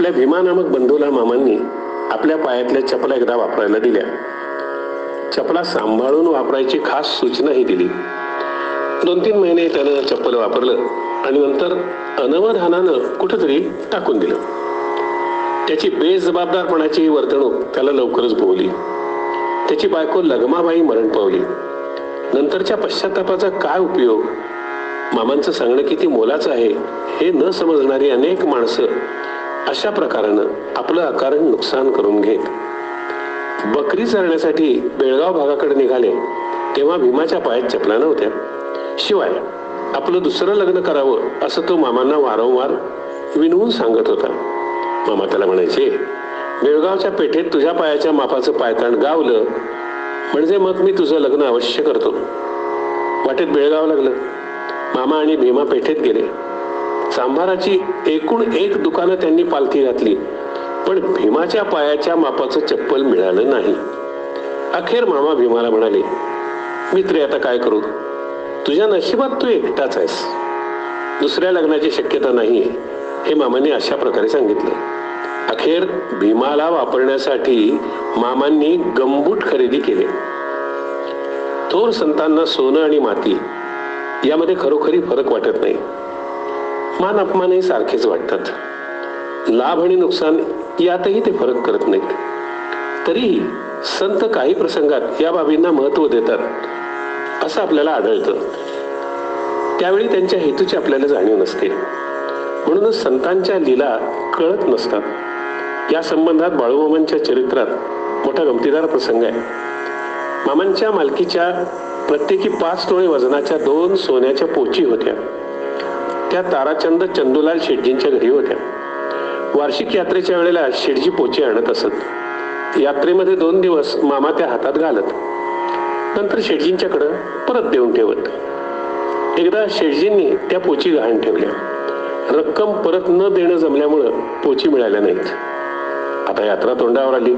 आपल्या भीमा नामक बंधूला मामांनी आपल्या पायातल्या चपला एकदा वापरायला दिल्या. चपला सांभाळून वापरायची खास सूचनाही दिली. दोन तीन महिने त्यानं चप्पल वापरलं आणि नंतर अनवधानानं कुठंतरी टाकून दिलं. त्याची बेजबाबदारपणाची वर्तणूक त्याला लवकरच भोवली. त्याची बायको लगमाबाई मरण पावली. नंतरच्या पश्चातापाचा काय उपयोग? मामांचं सांगणं किती मोलाचं आहे हे न समजणारी अनेक माणसं अशा प्रकारानं आपलं अकारण नुकसान करून घेत. बकरी चरण्यासाठी बेळगाव भागाकडे निघाले तेव्हा भीमाच्या पायात चपला नव्हत्या. शिवाय आपलं दुसरं लग्न करावं असं तो मामांना वारंवार विनवून सांगत होता. मामा त्याला म्हणायचे बेळगावच्या पेठेत तुझ्या पायाच्या मापाचं पायताण गावलं म्हणजे मग मी तुझं लग्न अवश्य करतो. वाटेत बेळगाव लागलं. मामा आणि भीमा पेठेत गेले. सांभाराची एकूण एक दुकानं त्यांनी पालथी घातली. पण भीमाच्या पायाच्या मापाचं चप्पल मिळालं नाही. अखेर मामा भीमाला म्हणाले मित्र आता काय करू? तुझ्या नशिबात तू एकटाच आहेस. दुसऱ्या लग्नाची शक्यता नाही. हे मामांनी अशा प्रकारे सांगितलं. अखेर भीमाला वापरण्यासाठी मामांनी गंबूट खरेदी केले. थोर संतांना सोनं आणि माती यामध्ये खरोखरी फरक वाटत नाही. मान अपमानही सारखेच वाटतात. लाभ आणि नुकसान यातही ते फरक करत नाहीत. तरीही संत काही प्रसंगात या बाबींना महत्त्व देतात असं आपल्याला आढळतं. त्यावेळी त्यांच्या हेतूची आपल्याला जाणीव नसते. म्हणूनच संतांच्या लीला कळत नसतात. या संबंधात बाळूमामांच्या चरित्रात मोठा गमतीदार प्रसंग आहे. मामांच्या मालकीच्या प्रत्येकी पाच तोळे वजनाच्या दोन सोन्याच्या पोची होत्या. त्या ताराचंद चंदूलाल शेटजींच्या घरी होत्या. वार्षिक यात्रेच्या वेळेला शेटजी पोची आणत असत. यात्रेमध्ये दोन दिवस मामा त्या हातात घालत. नंतर शेटजींच्याकडं परत देऊन ठेवत. एकदा शेटजींनी त्या पोची गहाण ठेवल्या. रक्कम परत न देणं जमल्यामुळं पोची मिळाल्या नाहीत. आता यात्रा तोंडावर आली.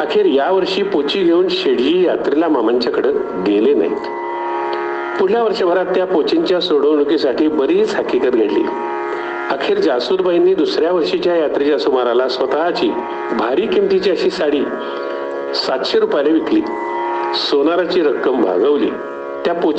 अखेर यावर्षी पोची घेऊन शेटजी यात्रेला मामांच्याकडे गेले नाहीत. पुढल्या वर्षभरात त्या पोचींच्या सोडवणुकीसाठी बरीच हकीकत घडली. अखेर जासूदबाईंनी दुसऱ्या वर्षीच्या यात्रेच्या सुमाराला स्वतःची भारी किमतीची अशी साडी सातशे रुपयाला विकली. सोनाराची रक्कम भागवली. त्या पोची